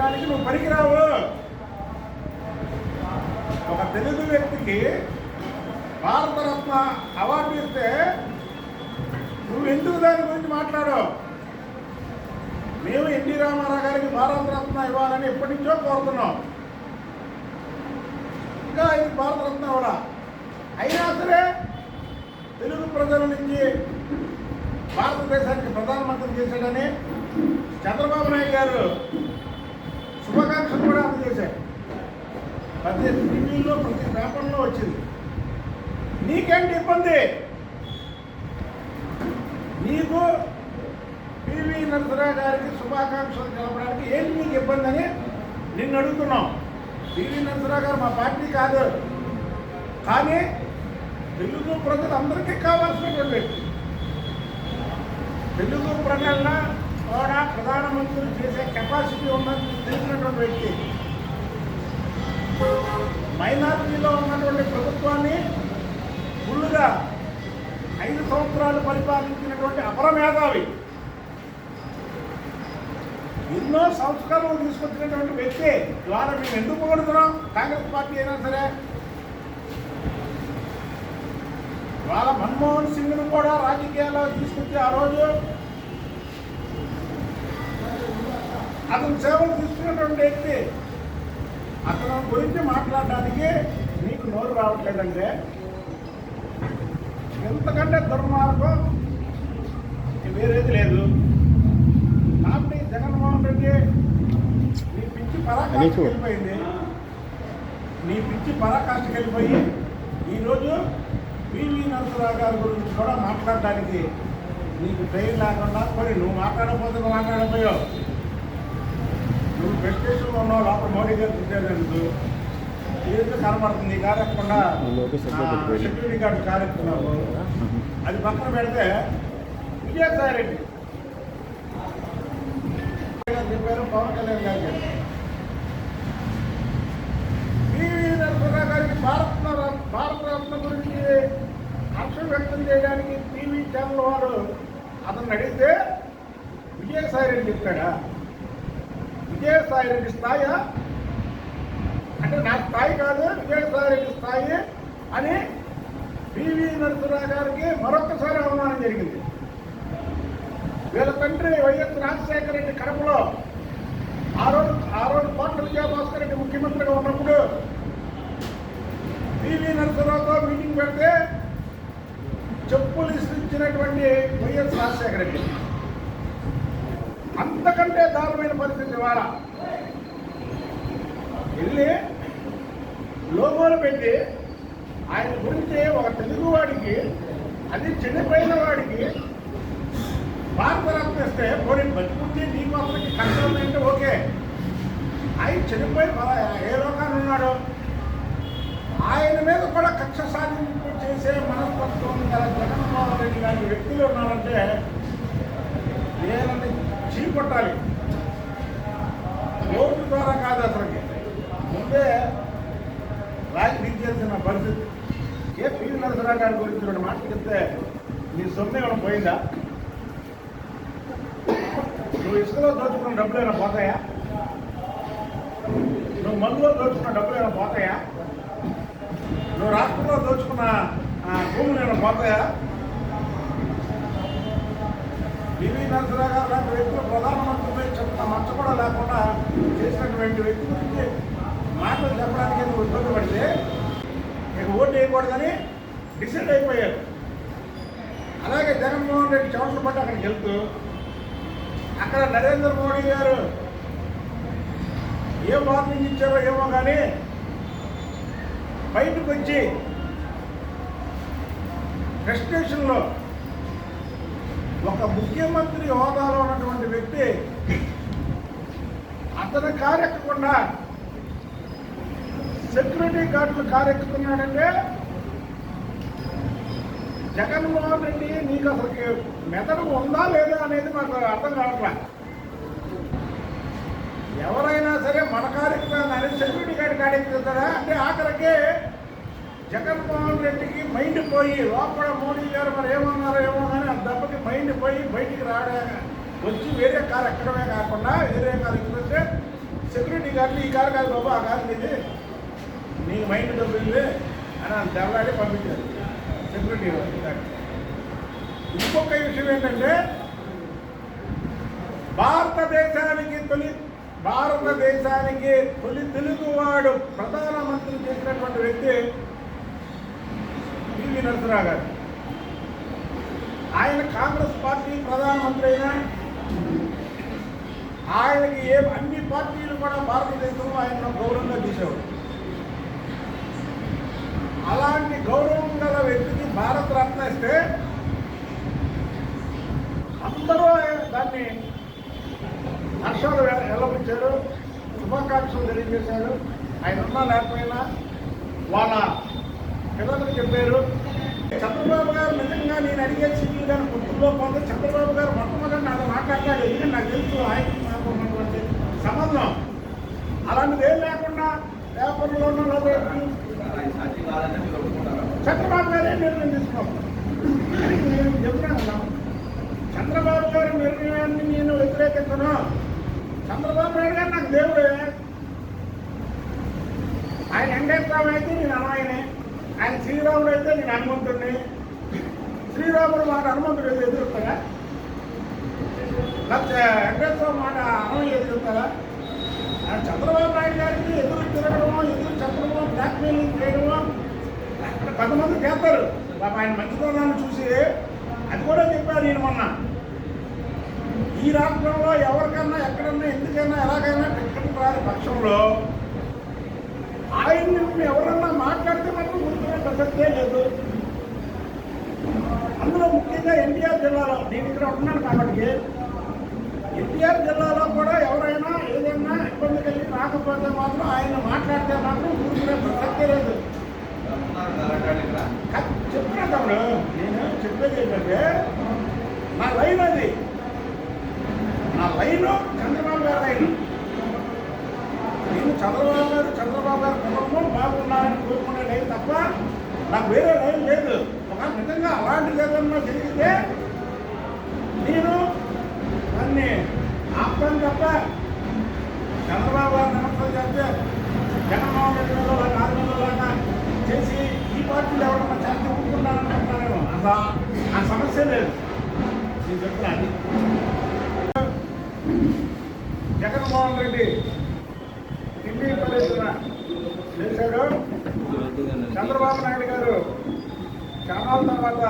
చేయడానికి నువ్వు పనికిరావు. ఒక తెలుగు వ్యక్తికి భారతరత్న అవార్డు ఇస్తే నువ్వు ఎందుకు దాని గురించి మాట్లాడవు? మేము ఎన్టీ రామారావు గారికి భారతరత్న ఇవ్వాలని ఎప్పటి నుంచో కోరుతున్నాం. ఇంకా ఇది భారతరత్న కూడా. అయినా సరే తెలుగు ప్రజల నుంచి భారతదేశానికి ప్రధానమంత్రి చేశాడని చంద్రబాబు నాయుడు గారు కూడా అందజేశారు ప్రతి టీవీలో ప్రతి పేపర్లో వచ్చింది. నీకేంటి ఇబ్బంది? నీకు పివి నరసరావు గారికి శుభాకాంక్షలు తెలపడానికి ఏంటి నీకు ఇబ్బంది అని నిన్ను అడుగుతున్నాం. పివి నరసరావు గారు మా పార్టీ కాదు. కానీ తెలుగు ప్రజలందరికీ కావాల్సినటువంటి వ్యక్తి. తెలుగు ప్రజల కూడా ప్రధానమంత్రి చేసే కెపాసిటీ ఉందని తెలిసినటువంటి వ్యక్తి. మైనారిటీలో ఉన్నటువంటి ప్రభుత్వాన్ని ఫుల్గా ఐదు సంవత్సరాలు పరిపాలించినటువంటి అపరమేధావి ఎన్నో సంస్కరణలు తీసుకొచ్చినటువంటి వ్యక్తి. ద్వారా మేము ఎందుకు పొగడుతున్నాం కాంగ్రెస్ పార్టీ అయినా సరే. వాళ్ళ మన్మోహన్ సింగ్ను కూడా రాజకీయాల్లో తీసుకొచ్చి ఆ రోజు అతను సేవలు తీసుకున్నటువంటి వ్యక్తి. అతను గురించి మాట్లాడడానికి నీకు నోరు రావట్లేదంటే ఎంతకంటే దుర్మార్గం వేరేది లేదు. కాబట్టి జగన్మోహన్ రెడ్డి నీ పిచ్చి పరాకాష్ఠకి వెళ్ళిపోయింది. నీ పిచ్చి పరాకాష్ఠకి వెళ్ళిపోయి ఈరోజు పివి నరసరావు గారి గురించి కూడా మాట్లాడడానికి నీకు ట్రైన్ లేకుండా మరి నువ్వు మాట్లాడకపోతే మాట్లాడకపోయావు. మాట్లాడపోయావు మోడీ గారు చూసేందుకు ఏదో అడ్డు పెట్టుకోండి. సెక్యూరిటీ గార్డు కారు ఎక్కుతున్నావు అది పక్కన పెడితే విజయసాయి రెడ్డి. చెప్పారు పవన్ కళ్యాణ్ గారు గారికి భారత భారతరత్న గురించి హర్షం వ్యక్తం చేయడానికి టీవీ ఛానల్ వారు అతను అడిగితే విజయసాయి రెడ్డి చెప్తాడా విజయసాయి రెడ్డి స్థాయి. అంటే నా స్థాయి కాదు విజయసాయి రెడ్డి స్థాయి అని పివి నరసరావు గారికి మరొకసారి అవమానం జరిగింది. వీళ్ళ తండ్రి వైఎస్ రాజశేఖర రెడ్డి కడపలో ఆ రోజు ఆ రోజు కోట్ల విజయభాస్కర్ రెడ్డి ముఖ్యమంత్రిగా ఉన్నప్పుడు పివి నరసింహరావుతో మీటింగ్ పెడితే చెప్పులు ఇచ్చినటువంటి వైఎస్ రాజశేఖర రెడ్డి. అంతకంటే దారుణమైన పరిస్థితి ఇవాళ. వెళ్ళి లోగోలు పెట్టి ఆయన గురించి ఒక తెలుగువాడికి అది చనిపోయిన వాడికి భారతరత్న ఇస్తే పోనీ బతికుంటే నీకు అసలుకి కష్టం అంటే ఓకే. ఆయన చనిపోయి ఏ లోకాన్ని ఉన్నాడు? ఆయన మీద కూడా కక్ష సాధింపు చేసే మనస్తత్వం గల జగన్మోహన్ రెడ్డి లాంటి వ్యక్తులు ఉన్నారంటే చీ కొట్టాలి ఓటు ద్వారా కాదు అసలుకి. ముందే రాజకీయం చేసిన పరిస్థితి. ఏ పివి నరసరావు గారి గురించి రెండు మాటలు చెప్తే నీ సొమ్ము ఏమైనా పోయిందా? నువ్వు ఇసుకలో దోచుకున్న డబ్బులు ఏమైనా పోతాయా? నువ్వు మందులో దోచుకున్న డబ్బులు ఏమైనా పోతాయా? నువ్వు రాష్ట్రంలో దోచుకున్న భూములు ఏమైనా పోతాయా? పివి నరసరావు గారు లాంటి వ్యక్తులు ప్రధానమంత్రిపై చెప్పిన మచ్చ కూడా లేకుండా చేసినటువంటి వ్యక్తి గురించి మాటలు చెప్పడానికి నువ్వు ఇబ్బంది పడితే నీకు ఓటు వేయకూడదని డిసైడ్ అయిపోయారు. అలాగే జగన్మోహన్ రెడ్డి చోట్ల పట్టి అక్కడికి వెళ్తూ అక్కడ నరేంద్ర మోడీ గారు ఏం వార్నింగ్ ఇచ్చారో ఏమో కానీ బయటకు వచ్చి స్టేషన్లో ఒక ముఖ్యమంత్రి హోదాలో ఉన్నటువంటి వ్యక్తి అతని కారెక్కకుండా సెక్యూరిటీ గార్డులు కారెక్కుతున్నాడంటే జగన్మోహన్ రెడ్డి నీకు అసలుకి మెదడు ఉందా లేదా అనేది మాకు అర్థం కావట్లా. ఎవరైనా సరే మన కార్యక్రమాన్ని అనేది సెక్యూరిటీ గార్డ్ కాడెక్కుతారా అంటే ఆఖరికి జగన్మోహన్ రెడ్డికి మైండ్ పోయి లోపల మోడీ గారు మరి ఏమన్నారో ఏమో కానీ ఆ దెబ్బకి మైండ్ పోయి బయటికి రావడా వచ్చి వేరే కారు ఎక్కడమే కాకుండా వేరే కారు ఎక్కుతుంటే సెక్యూరిటీ గార్డులు ఈ కారు కాదు బాబు ఆ కారు ఇది నీ మైండ్ డబ్బులు అని అంత దెబ్బలాడి పంపించారు సెక్యూరిటీ గారు. ఇంకొక విషయం ఏంటంటే భారతదేశానికి తొలి భారతదేశానికి తొలి తెలుగువాడు ప్రధానమంత్రి చేసినటువంటి వ్యక్తి పివి నరసరావు గారు. ఆయన కాంగ్రెస్ పార్టీ ప్రధానమంత్రి అయినా ఆయనకి ఏ అన్ని పార్టీలు కూడా భారతదేశంలో ఆయన గౌరవంగా తీసేవాడు అలాంటి గౌరవం గల వ్యక్తికి భారత రత్న ఇస్తే అందరూ దాన్ని హర్షాలు వెల్లపించారు శుభాకాంక్షలు తెలియజేశారు. ఆయన ఉన్నా లేకపోయినా వాళ్ళ పిల్లలకు చెప్పారు. చంద్రబాబు గారు నిజంగా నేను అడిగే సీట్లు కానీ గుర్తుల్లో కొంత చంద్రబాబు గారు మొట్టమొదటి నాతో మాట్లాడతాడు ఎందుకంటే నాకు తెలుసు ఆయన ఉన్నటువంటి సంబంధం. అలాంటిది ఏం లేకుండా పేపర్లో ఉన్న చంద్రబాబు గారే నిర్ణయం తీసుకోవాలి. నేను చెప్తున్నాను చంద్రబాబు గారి నిర్ణయాన్ని నేను వ్యతిరేకించను. చంద్రబాబు నాయుడు గారు నాకు దేవుడే. ఆయన వెంకటరావు అయితే నేను అమ్మాయినే ఆయన శ్రీరాముడు అయితే నేను హనుమంతుడిని. శ్రీరాముడు మాట హనుమంతుడు అయితే ఎదురుతారా లేకపోతే వెంకటేశ్వర మాట అమ్మాయి ఎదురుతారా ఆయన చంద్రబాబు నాయుడు గారికి ఎదురు తిరగడమో ఎదురు చెప్పడమో బ్లాక్మెయిలింగ్ చేయడమో అక్కడ కొంతమంది చేస్తారు. పాప ఆయన మంచితనాన్ని చూసి అది కూడా చెప్పారు నేను మొన్న. ఈ రాష్ట్రంలో ఎవరికన్నా ఎక్కడన్నా ఎందుకైనా ఎలాగైనా టికెట్ రాని పక్షంలో ఆయన్ని ఎవరన్నా మాట్లాడితే మాత్రం గుర్తున్న ప్రసక్తే లేదు. అందులో ముఖ్యంగా ఎన్టీఆర్ జిల్లాలో నేను ఇక్కడ ఉంటున్నాను కాబట్టి ఎన్టీఆర్ జిల్లాలో కూడా ఎవరైనా ఏదైనా ఇబ్బంది కలిగి రాకపోతే మాత్రం ఆయన మాట్లాడితే మాత్రం కూర్చునే ప్రసక్తే లేదు. కా- చెప్తున్నా తమ్ముడు నేను చెప్పేది ఏంటంటే నా లైన్ అది. నా లైన్ చంద్రబాబు గారి లైన్. నేను చంద్రబాబు గారు చంద్రబాబు గారి కుటుంబం బాగున్నారని కోరుకునే లైన్ తప్ప నాకు వేరే లైన్ లేదు. ఒక నిజంగా అలాంటిది ఏదన్నా జరిగితే నేను దాన్ని ఆపుతాను తప్ప చంద్రబాబు గారు నమస్కారం చేస్తే జగన్మోహన్ రెడ్డి గారు వాళ్ళ ఆర్మీలాగా చేసి ఈ పార్టీలు ఎవరన్నా చేస్తే ఊరుకుంటారనుకుంటున్నారేమో అంత ఆ సమస్య లేదు. నేను చెప్తున్నాను జగన్మోహన్ రెడ్డి ఢిల్లీ పర్యటన చేశాడు చంద్రబాబు నాయుడు గారు చాలా తర్వాత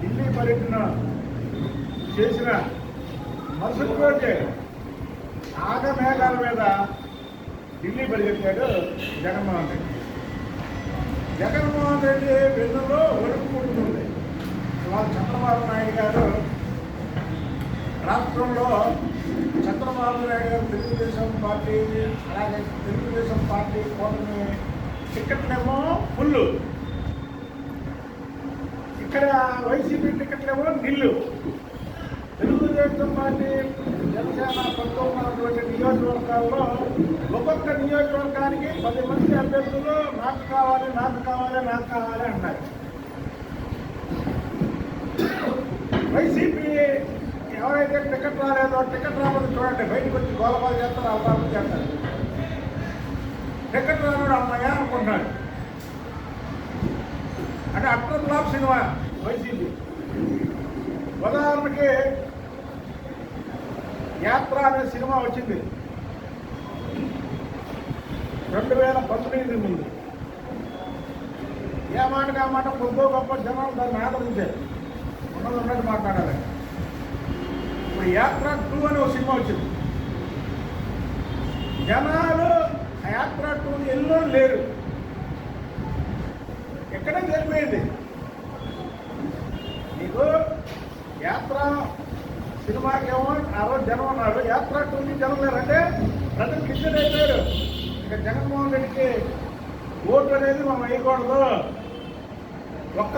ఢిల్లీ పర్యటన చేసిన మరుసటి రోజే ఆగమేఘాల మీద ఢిల్లీ పరిగెత్తాడు జగన్మోహన్ రెడ్డి. జగన్మోహన్ రెడ్డి వెన్నులో ఒడుపు పుడుతుంది. ఇవాళ చంద్రబాబు నాయుడు గారు రాష్ట్రంలో చంద్రబాబు నాయుడు గారు తెలుగుదేశం పార్టీ అలాగే తెలుగుదేశం పార్టీ కూటమి టికెట్లేమో ఫుల్ ఇక్కడ వైసీపీ టికెట్లేమో నిల్లు. తెలుగుదేశం పార్టీ జనసేన పంతొమ్మిది నియోజకవర్గాల్లో ఒక్కొక్క నియోజకవర్గానికి పది మంది అభ్యర్థులు నాకు కావాలి నాకు కావాలి నాకు కావాలి అన్నారు. వైసీపీ ఎవరైతే టికెట్ రాలేదో టికెట్ రాకపోతే చూడండి బయటకు వచ్చి గోలపాలు చేస్తారు అవతారం చేస్తారు. టికెట్ రానుడు అమ్మాయి అనుకుంటున్నాడు అంటే అక్కడ బ్లాక్ సినిమా వైసీపీ. ఉదాహరణకి యాత్ర అనే సినిమా వచ్చింది. రెండు వేల పంతొమ్మిది ముందు. ఏ మాటగా ఆ మాట కొద్దో గొప్ప జనాలు దాన్ని ఆదరించారు. ఉన్నది ఉన్నట్టు మాట్లాడాలి. ఇప్పుడు యాత్ర టూ అనే ఒక సినిమా వచ్చింది. జనాలు యాత్ర టూ ఎన్నో లేరు. ఎక్కడ జరిపోయింది. నీకు యాత్ర సినిమాకి ఏమో ఆ రోజు జనం అన్నాడు యాత్ర టూకి జనం లేరంటే అంటే ప్రజలు కిషన్ అయిపోయారు ఇక జగన్మోహన్ రెడ్డికి ఓటు అనేది మనం వేయకూడదు. ఒక్క